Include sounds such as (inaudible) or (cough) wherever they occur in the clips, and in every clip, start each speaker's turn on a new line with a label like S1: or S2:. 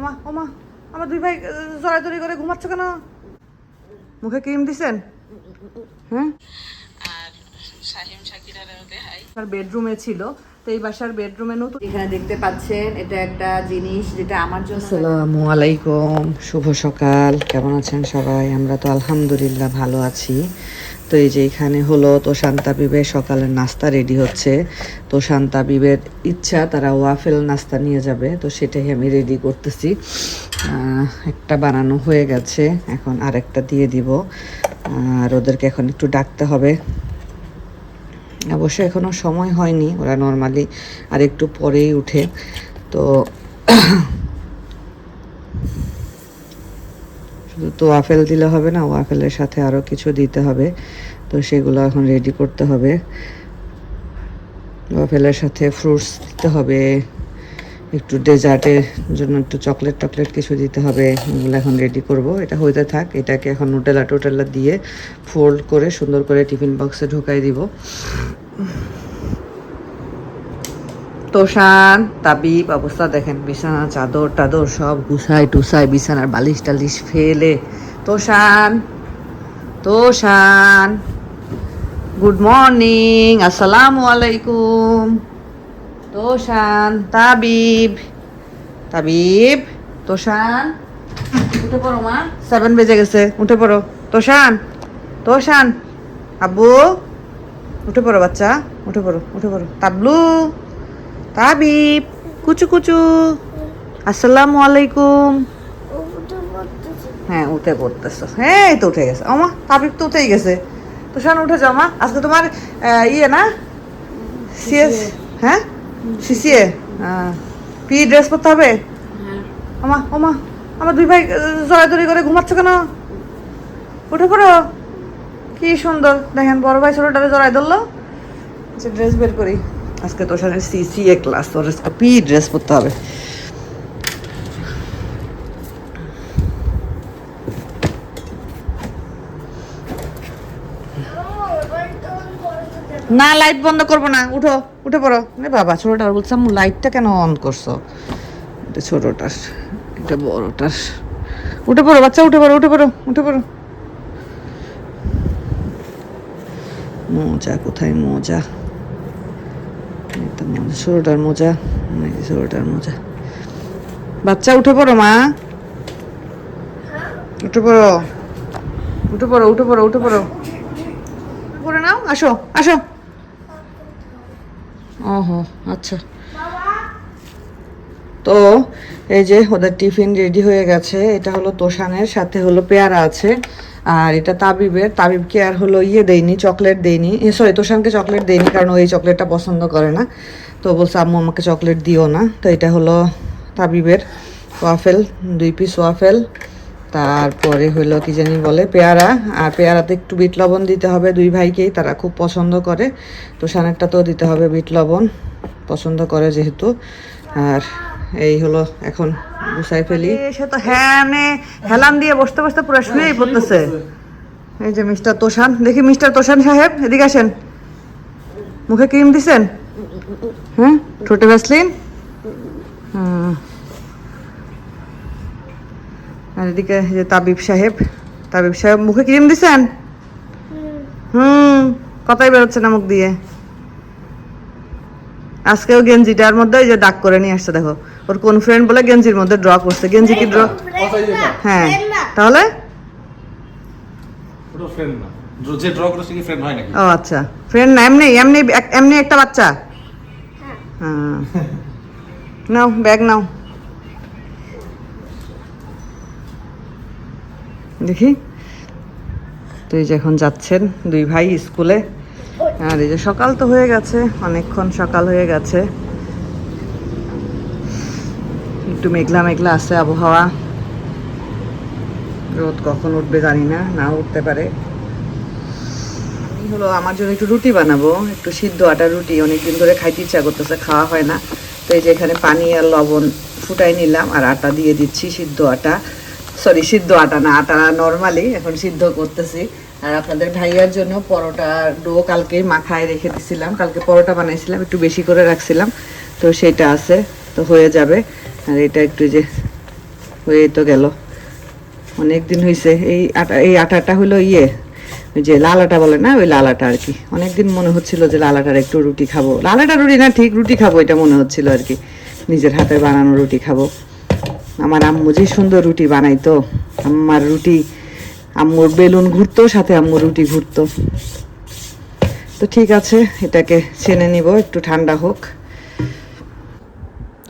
S1: আমা ওমা আমার দুই ভাই জড়াজড়ি করে ঘুমাচ্ছ কেন? মুখে ক্রিম দিছেন? হ্যাঁ
S2: আর
S1: বেডরুমে ছিল তো এই বাসার বেডরুমে নতুন এখানে দেখতে পাচ্ছেন এটা একটা জিনিস যেটা আমার জন্য
S3: আসসালামু আলাইকুম শুভ সকাল কেমন আছেন সবাই? আমরা তো আলহামদুলিল্লাহ ভালো আছি। তো এই যে এখানে হলো তো শান্তা বিবের সকালের নাস্তা রেডি হচ্ছে। তো শান্তা বিবের ইচ্ছা, তারা ওয়াফেল নাস্তা নিয়ে যাবে, তো সেটাই আমি রেডি করতেছি। একটা বানানো হয়ে গেছে, এখন আরেকটা দিয়ে দিব। আর ওদেরকে এখন একটু ডাকতে হবে। অবশ্য এখনও সময় হয়নি, ওরা নর্মালি আর একটু পরেই উঠে। তো শুধু তো ওয়াফেল দিলে হবে না, ওয়াফেলের সাথে আরও কিছু দিতে হবে। তো সেগুলো এখন রেডি করতে হবে। ওয়াফেলের সাথে ফ্রুটস দিতে হবে, একটু ডেজার্টের জন্য একটু চকলেট টকলেট কিছু দিতে হবে, এগুলো এখন রেডি করব। এটা হইতে থাক, এটাকে এখন নুটেলা টোটেলা দিয়ে ফোল্ড করে সুন্দর করে টিফিন বক্সে ঢুকাই দিব। তোষান তাবিব অবস্থা দেখেন, বিছানা, চাদর টাদর সব গুছায় টুসায় বিছানার বালিশ টালিশ ফেলে। তোষান তোষান গুড মর্নিং আসসালামু আলাইকুম। তোষান তাবিব তাবিব তোষান উঠে পড়ো মা সেভেন বেজে গেছে, উঠে পড়ো। তোষান তোষান আব্বু, উঠে পড়ো বাচ্চা, উঠে পড়ো উঠে পড়ো। তাবলু তাবিব কুচু কুচু। আসসালামু আলাইকুম। হ্যাঁ উঠে পড়তেছো। হ্যাঁ এই তো উঠে গেছে। আমা তাবিব তো উঠেই গেছে। তো শোন উঠে যাও মা। আজকে তোমার ইয়ে না? সিএস হ্যাঁ? সিসিএ? পি ড্রেস পরতে হবে? আমা ওমা আমার দুই ভাই জড়াজড়ি করে ঘুমাচ্ছ কেন? উঠে পড়ো। কি সুন্দর। দেখেন বড় ভাই ছোটটারে জড়াই ধরলো। আচ্ছা ড্রেস বের করি। আজকে তোর সাথে সিসি এ ক্লাস তোর পি ড্রেস পরতে হবে না লাইট বন্ধ করব না, উঠো, উঠে পড়ো। বাবা, ছোটটার বলছে, আম্মু লাইটটা কেন অন করছ? এটা ছোটটার, এটা বড়টার। উঠে পড়ো, বাচ্চা, উঠে পড়ো উঠে পড়ো উঠে পড়ো। মজা, কোথায় তো মোজা? ষোলোটার মোজা। যে ষোলোটার মোজা। বাচ্চা, উঠে পড়ো, মা। উঠে পড়ো। উঠে পড়ো উঠে পড়ো উঠে পড়ো। পড়ে নাও, আসো আসো। ওহো আচ্ছা। তো, এই যে ওদের টিফিন রেডি হয়ে গেছে। এটা হলো তোষানের, সাথে হলো পেয়ারা আছে। আর এটা তাবিবের, তাবিবকে আর হলো ইয়ে দেয়নি, চকলেট দেয়নি। সরি তোষানকে চকলেট দেয়নি, কারণ ও এই চকলেটটা পছন্দ করে না। তো বলছে, আম্মু, আমাকে চকলেট দিও না। তো এটা হলো তাবিবের ওয়াফেল, দুই পিস ওয়াফেল। তারপরে হলো কি জানি বলে, পেয়ারা। আর পেয়ারাতে একটু বিট লবণ দিতে হবে দুই ভাইকেই, তারা খুব পছন্দ করে। তো সানেরটাতেও দিতে হবে বিট লবণ, পছন্দ করে যেহেতু। আর এই হলো এখন গুছাই ফেলি। সে তো হ্যাঁ হেলান দিয়ে বসতে বসতে পুরো শুয়েই পড়তেছে। এই যে মিস্টার তোষান দেখি মিস্টার তোষান সাহেব এদিকে আসেন। মুখে ক্রিম দিছেন? হ্যাঁ ঠোঁটে ভ্যাসলিন? হুম। আর এদিকে যে তাবিব সাহেব তাবিব সাহেব মুখে ক্রিম দিছেন? হুম কথাই বেরোচ্ছে না মুখ দিয়ে। আজকেও গেঞ্জিটার মধ্যে ওই যে ডাক করে নিয়ে আসছে দেখো। ওর কোন ফ্রেন্ড বলে গেঞ্জির মধ্যে ড্র করছে। গেঞ্জি কি ড্র হ্যাঁ। তাহলে?
S4: ওটা ফ্রেন্ড না। যে ড্র করেছে কি ফ্রেন্ড হয় নাকি?
S1: ও আচ্ছা। ফ্রেন্ড না এমনি এমনি এমনি একটা বাচ্চা? হ্যাঁ। নাও ব্যাগ নাও। দেখি। তো এই যে এখন যাচ্ছেন দুই ভাই স্কুলে। আর এই যে সকাল তো হয়ে গেছে, অনেকক্ষণ সকাল হয়ে গেছে। একটু মেঘলা মেঘলা আছে আবহাওয়া। রোদ কখন উঠবে জানি না না উঠতে পারে। হলো আমার জন্য একটু রুটি বানাবো, একটু সিদ্ধ আটা রুটি, অনেকদিন ধরে খাইতে ইচ্ছা করতেছে, খাওয়া হয় না। তো এই যে এখানে পানি আর লবণ ফুটাই নিলাম, আর আটা দিয়ে দিচ্ছি সিদ্ধ আটা। সরি সিদ্ধ আটা না, আটা নর্মালি এখন সিদ্ধ করতেছি। আর আপনাদের ভাইয়ার জন্য পরোটা ডো কালকে মাখায় রেখে দিছিলাম। কালকে পরোটা বানাইছিলাম, একটু বেশি করে রাখছিলাম। তো সেটা আছে, তো হয়ে যাবে। আর এটা একটু যে
S3: হয়ে তো গেল। অনেক দিন হয়েছে এই আটা, এই আটাটা হলো ইয়ে ওই যে লাল আটা বলে না, ওই লাল আটা আর কি। অনেকদিন মনে হচ্ছিল যে লাল আটার একটু রুটি খাব। লাল আটা রুটি না, ঠিক রুটি খাব, এটা মনে হচ্ছিল আর কি। নিজের হাতে বানানো রুটি খাব। আমার আম্মু যে সুন্দর রুটি বানাইতো আমার রুটি আম্মুর বেলুন ঘুরতো, সাথে আম্মুর রুটি ঘুরতো। তো ঠিক আছে, এটাকে ছেনে নিব, একটু ঠান্ডা হোক।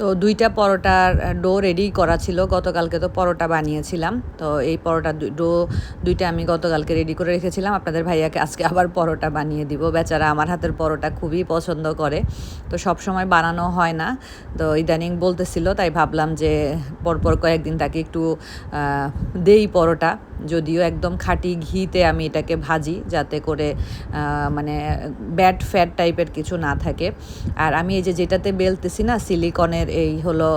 S1: তো দুইটা পরোটার ডো রেডি করা ছিল। গতকালকে তো পরোটা বানিয়েছিলাম। তো এই পরোটা ডো দুইটা আমি গতকালকে রেডি করে রেখেছিলাম। আপনাদের ভাইয়াকে আজকে আবার পরোটা বানিয়ে দিব। বেচারা আমার হাতের পরোটা খুবই পছন্দ করে। তো সব সময় বানানো হয় না। তো ইদানিং বলতেছিল, তাই ভাবলাম যে পরপর কয়েকদিন তাকে একটু দেই পরোটা। যদিও একদম খাঁটি ঘিতে আমি এটাকে ভাজি, যাতে করে মানে ব্যাড ফ্যাট টাইপের কিছু না থাকে। আর আমি এই যে যেটাতে বেলতেছি না সিলিকনের এই হলো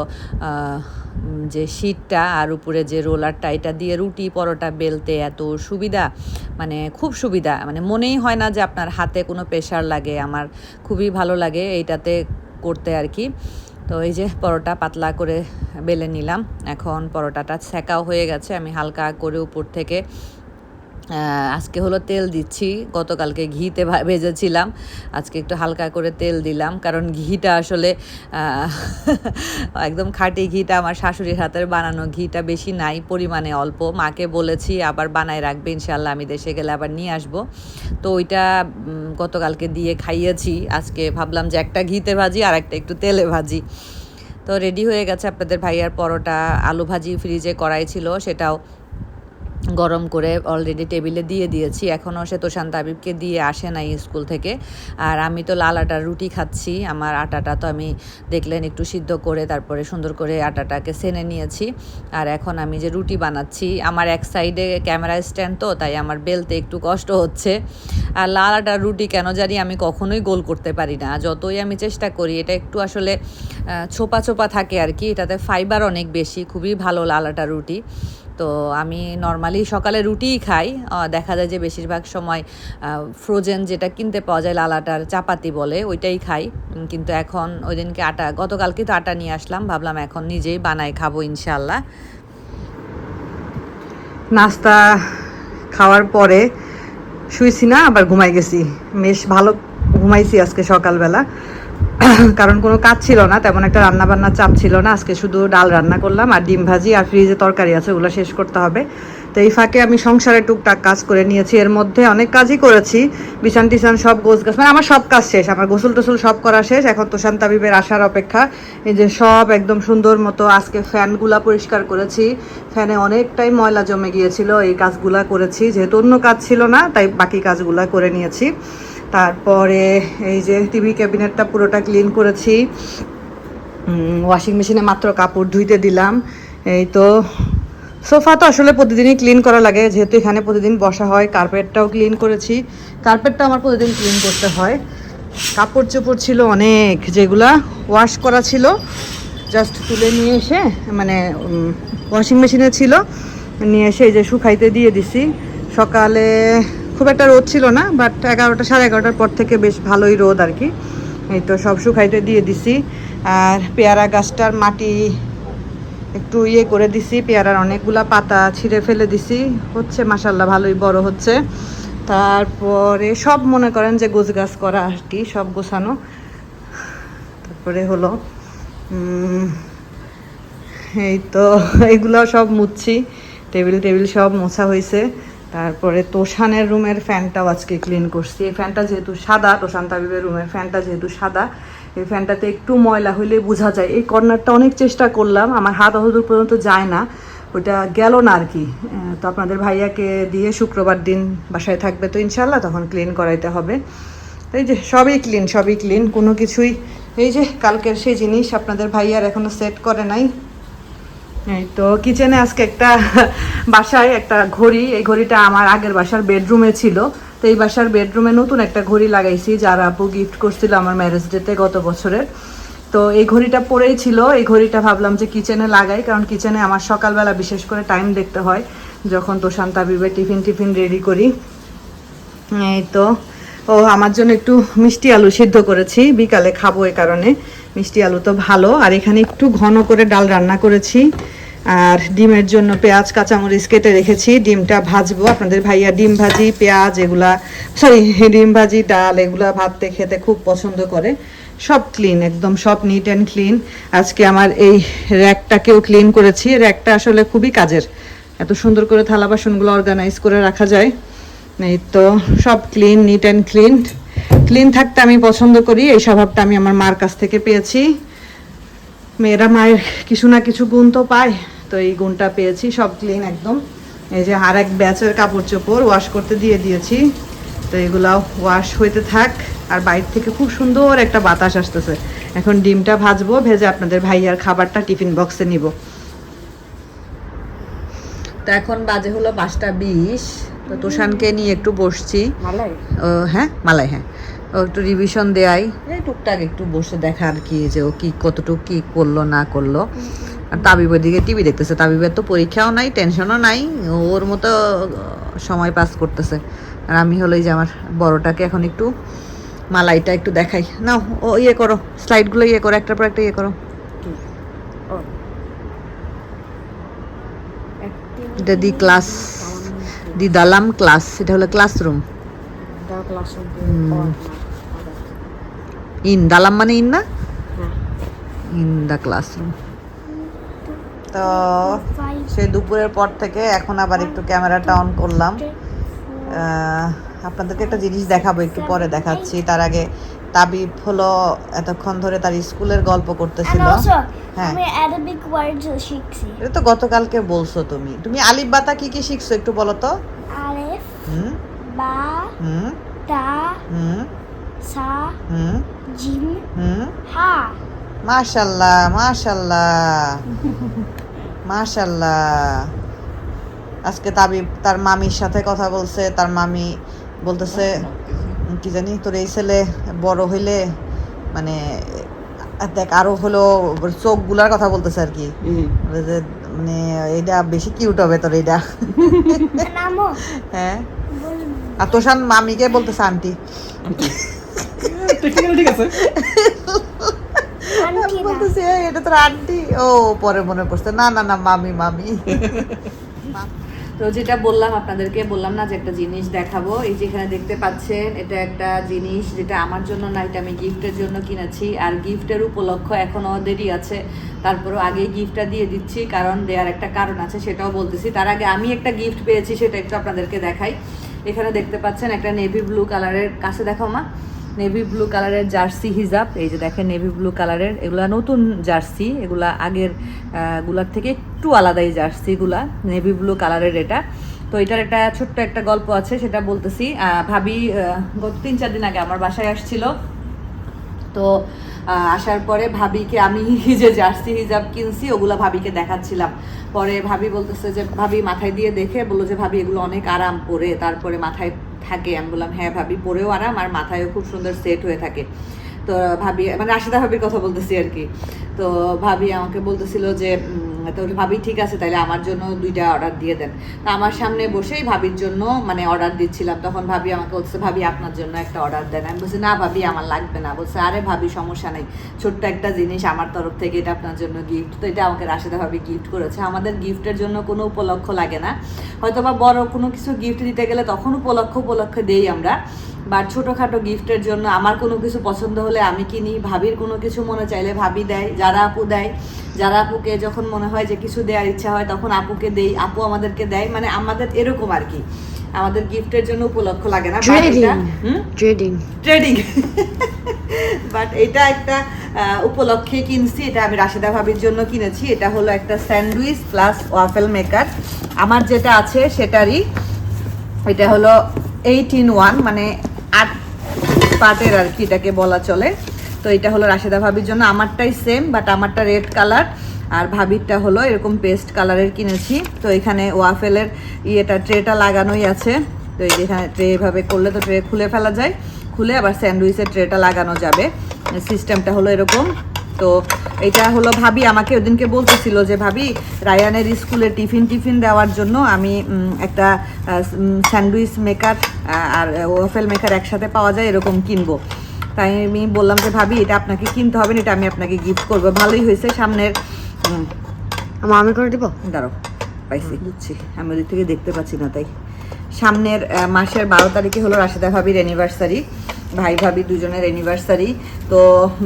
S1: যে শীটটা আর উপরে যে রোলারটা, এটা দিয়ে রুটি পরোটা বেলতে এত সুবিধা মানে খুব সুবিধা। মানে মনেই হয় না যে আপনার হাতে কোনো প্রেশার লাগে, আমার খুবই ভালো লাগে এইটাতে করতে আর কি। তো এই যে পরোটা পাতলা করে বেলে নিলাম, এখন পরোটাটা সেকাও হয়ে গেছে, আমি হালকা করে উপর থেকে আজকে হলো তেল দিচ্ছি। গতকালকে ঘিতে ভেজেছিলাম। আজকে একটু হালকা করে তেল দিলাম। কারণ ঘিটা আসলে (laughs) একদম খাঁটি ঘিটা আমার শাশুড়ির হাতের বানানো ঘিটা বেশি নাই, পরিমাণে অল্প। মাকে বলেছি, আবার বানায় রাখবে ইনশাল্লাহ আমি দেশে গেলে আবার নিয়ে আসব। তো ওইটা গতকালকে দিয়ে খাইয়েছি। আজকে ভাবলাম যে একটা ঘিতে ভাজি, আর একটা একটু তেলে ভাজি। তো রেডি হয়ে গেছে আপনাদের ভাইয়ার পরোটা। আলু ভাজি ফ্রিজে করাই ছিল, সেটাও গরম করে অলরেডি টেবিলে দিয়ে দিয়েছি। এখনও সে তোশান্ত আবিবকে দিয়ে আসে নাই স্কুল থেকে। আর আমি তো লাল আটার রুটি খাচ্ছি। আমার আটাটা তো আমি দেখলেন একটু সিদ্ধ করে তারপরে সুন্দর করে আটাটাকে সেনে নিয়েছি। আর এখন আমি যে রুটি বানাচ্ছি, আমার এক সাইডে ক্যামেরা স্ট্যান্ড তো, তাই আমার বেলতে একটু কষ্ট হচ্ছে। আর লাল আটার রুটি কেন জানি আমি কখনোই গোল করতে পারি না। যতই আমি চেষ্টা করি, এটা একটু আসলে ছোপা ছোপা থাকে আর কি। এটাতে ফাইবার অনেক বেশি, খুবই ভালো লাল আটার রুটি। তো আমি নর্মালি সকালে রুটিই খাই। দেখা যায় যে বেশিরভাগ সময় ফ্রোজেন যেটা কিনতে পাওয়া যায় লাল আটার চাপাতি বলে, ওইটাই খাই। কিন্তু এখন ওই দিনকে আটা, গতকালকে তো আটা নিয়ে আসলাম, ভাবলাম এখন নিজেই বানাই খাব ইনশাল্লাহ
S3: নাস্তা খাওয়ার পরে শুয়েছি না, আবার ঘুমাই গেছি। বেশ ভালো ঘুমাইছি আজকে সকালবেলা। (coughs) কারণ কোনো কাজ ছিল না, তেমন একটা রান্না বান্নার চাপ ছিল না। আজকে শুধু ডাল রান্না করলাম আর ডিম ভাজি আর ফ্রিজে তরকারি আছে, ওগুলো শেষ করতে হবে। তো এই ফাঁকে আমি সংসারে টুকটাক কাজ করে নিয়েছি। এর মধ্যে অনেক কাজই করেছি। বিছান টিছান সব গোছ গাছ মানে আমার সব কাজ শেষ। আমার গোসল টোসল সব করা শেষ। এখন তো শান্তাবিবের আসার অপেক্ষা। এই যে সব একদম সুন্দর মতো আজকে ফ্যানগুলা পরিষ্কার করেছি। ফ্যানে অনেকটাই ময়লা জমে গিয়েছিল। এই কাজগুলা করেছি। যেহেতু অন্য কাজ ছিল না, তাই বাকি কাজগুলা করে নিয়েছি। তারপরে এই যে টিভি ক্যাবিনেটটা পুরোটা ক্লিন করেছি। ওয়াশিং মেশিনে মাত্র কাপড় ধুইতে দিলাম। এই তো সোফা তো আসলে প্রতিদিনই ক্লিন করা লাগে, যেহেতু এখানে প্রতিদিন বসা হয়, কার্পেটটাও ক্লিন করেছি। কার্পেটটা আমার প্রতিদিন ক্লিন করতে হয়। কাপড় চোপড় ছিল অনেক, যেগুলা ওয়াশ করা ছিল জাস্ট তুলে নিয়ে এসে মানে ওয়াশিং মেশিনে ছিল, নিয়ে এসে এই যে শুকাইতে দিয়ে দিছি। সকালে খুব একটা রোদ ছিল না বাট এগারোটা, সাড়ে এগারোটার পর থেকে বেশ ভালোই রোদ আর কি। এই তো সব শুকাইতে দিয়ে দিছি। আর পেয়ারা গাছটার মাটি একটু ইয়ে করে দিছি, পেয়ারার অনেকগুলা পাতা ছিঁড়ে ফেলে দিছি। হচ্ছে মাসাল্লাহ ভালোই বড় হচ্ছে। তারপরে সব মনে করেন যে গোছ গাছ করা আর কি, সব গোছানো। তারপরে হলো এই তো, এগুলো সব মুছছি। টেবিল টেবিল সব মোছা হয়েছে তারপরে তোষানের রুমের ফ্যানটাও আজকে ক্লিন করছি। এই ফ্যানটা যেহেতু সাদা, তোষান তাবিবের রুমের ফ্যানটা যেহেতু সাদা, এই ফ্যানটাতে একটু ময়লা হইলে বোঝা যায়। এই কর্নারটা অনেক চেষ্টা করলাম, আমার হাত অহদূর পর্যন্ত যায় না ওটা গেল না আর কি। তো আপনাদের ভাইয়াকে দিয়ে শুক্রবার দিন বাসায় থাকবে তো ইনশাল্লাহ তখন ক্লিন করাইতে হবে। এই যে সবই ক্লিন সবই ক্লিন, কোনো কিছুই। এই যে কালকের সেই জিনিস আপনাদের ভাইয়ার এখনও সেট করে নাই। এই তো কিচেনে আজকে একটা বাসায় একটা ঘড়ি। এই ঘড়িটা আমার আগের বাসার বেডরুমে ছিল। তো এই বাসার বেডরুমে নতুন একটা ঘড়ি লাগাইছি, যার আপু গিফট করছিল আমার ম্যারেজ ডেতে গত বছরের তো এই ঘড়িটা পরেই ছিল। এই ঘড়িটা ভাবলাম যে কিচেনে লাগাই, কারণ কিচেনে আমার সকালবেলা বিশেষ করে টাইম দেখতে হয়। যখন তো শান্তাবিবে টিফিন টিফিন রেডি করি। এই তো ও, আমার জন্য একটু মিষ্টি আলু সিদ্ধ করেছি। বিকালে খাব এই কারণে। মিষ্টি আলু তো ভালো। আর এখানে একটু ঘন করে ডাল রান্না করেছি। আর ডিমের জন্য পেঁয়াজ, কাঁচামরিচ কেটে রেখেছি। ডিমটা ভাজবো। আপনাদের ভাইয়া ডিম ভাজি, পেঁয়াজ এগুলা, সরি, ডিম ভাজি, ডাল এগুলা ভাততে খেতে খুব পছন্দ করে। সব ক্লিন একদম সব নিট অ্যান্ড ক্লিন আজকে আমার এই র্যাকটাকেও ক্লিন করেছি। র্যাকটা আসলে খুবই কাজের। এত সুন্দর করে থালা বাসনগুলো অর্গানাইজ করে রাখা যায়। এই তো সব clean neat and clean clean থাকতে আমি পছন্দ করি, এই স্বভাবটা আমি আমার মার কাছ থেকে পেয়েছি। মেয়েরা মায়ের কিছু না কিছু গুণ তো পায়, তো এই গুণটা পেয়েছি, সব ক্লিন একদম। এই যে আর এক ব্যাচের কাপড় চোপড় ওয়াশ করতে দিয়ে দিয়েছি, তো এগুলা ওয়াশ হইতে থাক। আর বাইর থেকে খুব সুন্দর একটা বাতাস আসতেছে। এখন ডিমটা ভাজবো, ভেজে আপনাদের ভাইয়ার খাবারটা টিফিন বক্সে নিব। তো এখন বাজে হলো পাঁচটা বিশ। তো তোষানকে নিয়ে একটু বসছি। হ্যাঁ মালাই হ্যাঁ। ও একটু রিভিশন দেয় এই টুকটাক একটু বসে দেখা আর কি যে ও কি কতটুকু কি করল না করল। আর তাবিবের দিকে টিভি দেখতেছে। তাবিবের তো পরীক্ষাও নাই টেনশনও নাই। ওর মতো সময় পাস করতেছে। আর আমি হলো এই যে আমার বড়টাকে এখন একটু মালাইটা একটু দেখাই। নাও ও ইয়ে করো। স্লাইডগুলো ইয়ে করো একটার পর একটা ইয়ে করো। এটা দি ক্লাস দি দালাম ক্লাস এটা হলো ক্লাসরুম। ইন দালাম মানে ইন না? In the classroom. তো সে দুপুরের পর থেকে এখন আবার একটু ক্যামেরাটা অন করলাম। আপনাদেরকে একটা জিনিস দেখাবো একটু পরে দেখাচ্ছি। তার আগে তাবিব হলো এতক্ষণ ধরে তার স্কুলের গল্প করতেছিল। হ্যাঁ।
S5: আমি Arabic শিখছি।
S3: এটা তো গতকালকে বলছো তুমি। তুমি আলিফ বাতা কি কি শিখছো একটু বলো তো?
S5: আলিফ
S3: হুম।
S5: বা
S3: হুম।
S5: তা
S3: হুম।
S5: সা
S3: হুম।
S5: জিম
S3: হুম।
S5: হা।
S3: মাশাল্লাহ মাশাল্লাহ। মাশাল্লাহ। আজকে তাবিব তার মামির সাথে কথা বলছে তার মামি বলতেছে কি জানি তোর এই ছেলে বড় হইলে মানে দেখ আরও হলো চোখগুলার কথা বলতেছে আর কি। যে মানে এটা বেশি কিউট হবে তোর এটা হ্যাঁ? আর তোষান মামিকে বলতেছে আন্টি।
S4: ঠিক আছে।
S3: বলতেছে এটা তোর আন্টি? ও পরে মনে পড়ছে না না না মামি মামি। (laughs) তো যেটা বললাম আপনাদেরকে, বললাম না যে একটা জিনিস দেখাবো। এই যে এখানে দেখতে পাচ্ছেন, এটা একটা জিনিস যেটা আমার জন্য না, এটা আমি গিফটের জন্য কিনেছি। আর গিফটের উপলক্ষ এখনও দেরি আছে। তারপরও আগে গিফটটা দিয়ে দিচ্ছি, কারণ দেওয়ার একটা কারণ আছে, সেটাও বলতেছি। তার আগে আমি একটা গিফট পেয়েছি, সেটা একটু আপনাদেরকে দেখাই। এখানে দেখতে পাচ্ছেন একটা নেভি ব্লু কালারের, কাছে দেখাও মা, নেভি ব্লু কালারের জার্সি হিজাব। এই যে দেখেন, নেভি ব্লু কালারের, এগুলা নতুন জার্সি, এগুলা আগেরগুলার থেকে একটু আলাদা এই জার্সিগুলা নেভি ব্লু কালারের এটা। তো এটার একটা ছোট্ট একটা গল্প আছে, সেটা বলতেছি। ভাবি গত তিন চার দিন আগে আমার বাসায় আসছিল। তো আসার পরে ভাবিকে আমি (laughs) যে জার্সি হিজাব কিনছি, ওগুলা ভাবিকে দেখাচ্ছিলাম। পরে ভাবি বলতেছে যে, ভাবি, মাথায় দিয়ে দেখে? বলল যে, ভাবি, এগুলো অনেক আরাম পরে, তারপরে মাথায় থাকে। আমি বললাম হ্যাঁ ভাবি, পরেও আরাম, আর মাথায়ও খুব সুন্দর সেট হয়ে থাকে। তো ভাবি মানে রাশিদা ভাবির কথা বলতেছি আর কি। তো ভাবি আমাকে বলতেছিল যে তো ভাবি, ঠিক আছে, তাহলে আমার জন্য দুইটা অর্ডার দিয়ে দেন। তা আমার সামনে বসেই ভাবির জন্য মানে অর্ডার দিচ্ছিলাম। তখন ভাবি আমাকে বলছে, ভাবি, আপনার জন্য একটা অর্ডার দেন। আমি বলছি, না ভাবি, আমার লাগবে না। বলছে, আরে ভাবি, সমস্যা নেই। ছোট্ট একটা জিনিস আমার তরফ থেকে, এটা আপনার জন্য গিফট তো এটা আমাকে রাশিদা ভাবি গিফট করেছে। আমাদের গিফটের জন্য কোনো উপলক্ষ লাগে না। হয়তো বা বড় কোনো কিছু গিফট দিতে গেলে তখন উপলক্ষ, উপলক্ষে দেই আমরা। বা ছোটোখাটো গিফটের জন্য আমার কোনো কিছু পছন্দ হলে আমি কিনি ভাবির কোনো কিছু মনে চাইলে ভাবি দেয় যারা আপু দেয় যারা আপুকে যখন মনে হয় যে কিছু দেওয়ার ইচ্ছা হয় তখন আপুকে দেই আপু আমাদেরকে দেয় মানে আমাদের এরকম আর কি। আমাদের গিফটের জন্য উপলক্ষ লাগে না?
S5: ট্রেডিং
S3: ট্রেডিং বাট এটা একটা উপলক্ষে কিনছি এটা আমি রাশিদা ভাবির জন্য কিনেছি এটা হলো একটা স্যান্ডউইচ প্লাস ওয়াফেল মেকার আমার যেটা আছে সেটারই এটা হলো এইট ইন ওয়ান মানে আট পাটের আর কি এটাকে বলা চলে। তো এটা হলো রাশেদা ভাবির জন্য। আমারটাই সেম বাট আমারটা রেড কালার আর ভাবিরটা হলো এরকম পেস্ট কালারের কিনেছি। তো এখানে ওয়াফেলের ইয়েটা ট্রেটা লাগানোই আছে। তো এখানে ট্রে এভাবে করলে তো ট্রে খুলে ফেলা যায়। খুলে আবার স্যান্ডউইচের ট্রেটা লাগানো যাবে। সিস্টেমটা হলো এরকম। তো এটা হলো ভাবি আমাকে ওদিনকে বলতেছিল যে ভাবি রায়ানের স্কুলে টিফিন টিফিন দেওয়ার জন্য আমি একটা স্যান্ডউইচ মেকার আর ওফেল মেকার একসাথে পাওয়া যায় এরকম কিনবো। তাই আমি বললাম যে ভাবি এটা আপনাকে কিনতে হবে না এটা আমি আপনাকে গিফট করব। ভালোই হয়েছে সামনের
S1: আমি করে দিব?
S3: দাঁড়াও পাইছি বুঝছি। আমি ওদিক থেকে দেখতে পাচ্ছি না তাই। সামনের মাসের বারো তারিখে হলো রাশেদা ভাবির অ্যানিভার্সারি ভাই ভাবি দুজনের অ্যানিভার্সারি তো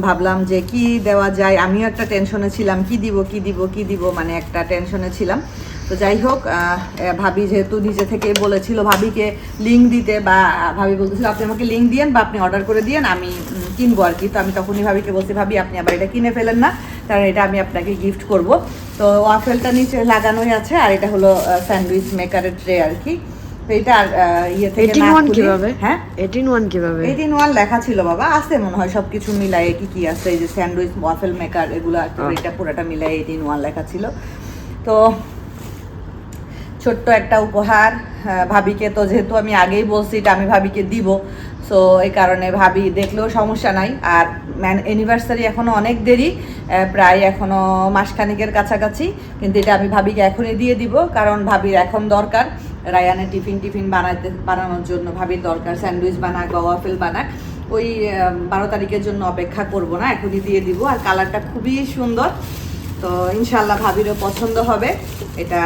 S3: ভাবলাম যে কি দেওয়া যায়? আমিও একটা টেনশনে ছিলাম, কি দিব কি দিব কি দিব মানে একটা টেনশনে ছিলাম। তো যাই হোক ভাবি যেহেতু নিজে থেকে বলেছিল ভাবিকে লিঙ্ক দিতে বা ভাবি বলতেছিল, আপনি আমাকে লিঙ্ক দিয়েন বা আপনি অর্ডার করে দিয়েন, আমি কিনবো আর কি। তো আমি তখনই ভাবিকে বলছি, ভাবি, আপনি আবার এটা কিনে ফেলেন না, কারণ এটা আমি আপনাকে গিফট করব। তো ওয়াফেলটা নিচে লাগানোই আছে, আর এটা হলো স্যান্ডউইচ মেকারের ট্রে আর কি। এটা ইয়ে থেকে
S1: কীভাবে?
S3: হ্যাঁ?
S1: এইটিন ওয়ান কীভাবে?
S3: এইটিন ওয়ান লেখা ছিল বাবা আছে মনে হয় কি কি আছে এই যে স্যান্ডউইচ ওয়াফেল মেকার এগুলো এটা পুরোটা মিলাই এইটিন ওয়ান লেখা ছিল। তো ছোট্ট একটা উপহার ভাবিকে তো যেহেতু আমি আগেই বলছি এটা আমি ভাবিকে দিব সো এই কারণে ভাবি দেখলেও সমস্যা নাই। আর ম্যান অ্যানিভার্সারি এখনও অনেক দেরি প্রায় এখনও মাসখানিকের কাছাকাছি কিন্তু এটা আমি ভাবিকে এখনই দিয়ে দিব কারণ ভাবির এখন দরকার। রায়ানের টিফিন টিফিন বানাতে বানানোর জন্য ভাবির দরকার, স্যান্ডউইচ বানাক, বা ওয়াফেল বানাক। ওই বারো তারিখের জন্য অপেক্ষা করব না, এখনই দিয়ে দিব। আর কালারটা খুবই সুন্দর। তো ইনশাল্লাহ ভাবিরও পছন্দ হবে। এটা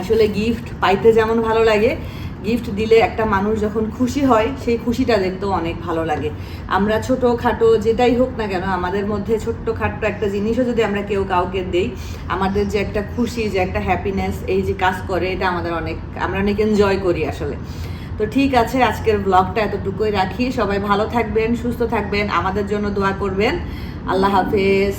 S3: আসলে গিফট পাইতে যেমন ভালো লাগে। গিফট দিলে একটা মানুষ যখন খুশি হয়, সেই খুশিটা দেখতেও অনেক ভালো লাগে। আমরা ছোট খাটো যেটাই হোক না কেন, আমাদের মধ্যে ছোট্ট খাট্ট একটা জিনিসও যদি আমরা কেউ কাউকে দেই, আমাদের যে একটা খুশি, যে একটা হ্যাপিনেস এই যে কাজ করে, এটা আমাদের অনেক, আমরা অনেক এনজয় করি আসলে। তো ঠিক আছে, আজকের ব্লগটা এতটুকুই রাখি। সবাই ভালো থাকবেন, সুস্থ থাকবেন, আমাদের জন্য দোয়া করবেন। আল্লাহ হাফেজ।